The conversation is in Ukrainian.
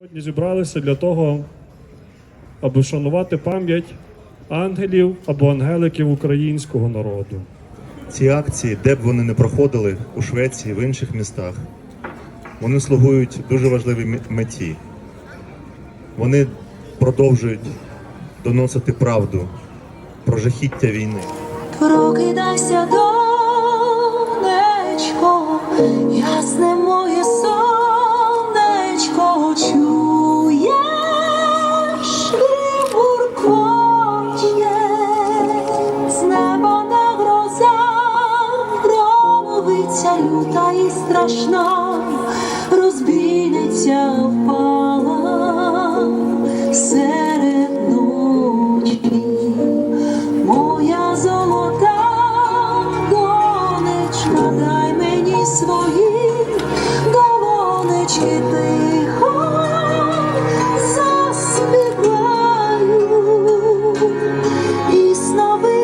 Сьогодні зібралися для того, аби вшанувати пам'ять ангелів або ангеликів українського народу. Ці акції, де б вони не проходили у Швеції, в інших містах, вони слугують дуже важливій меті. Вони продовжують доносити правду про жахіття війни. Прокидайся, донечко, Ворожниця люта і страшна, розбійниця впала серед ночі, моя золота донечка, дай мені свої долонечки тихо заспіваю і снови.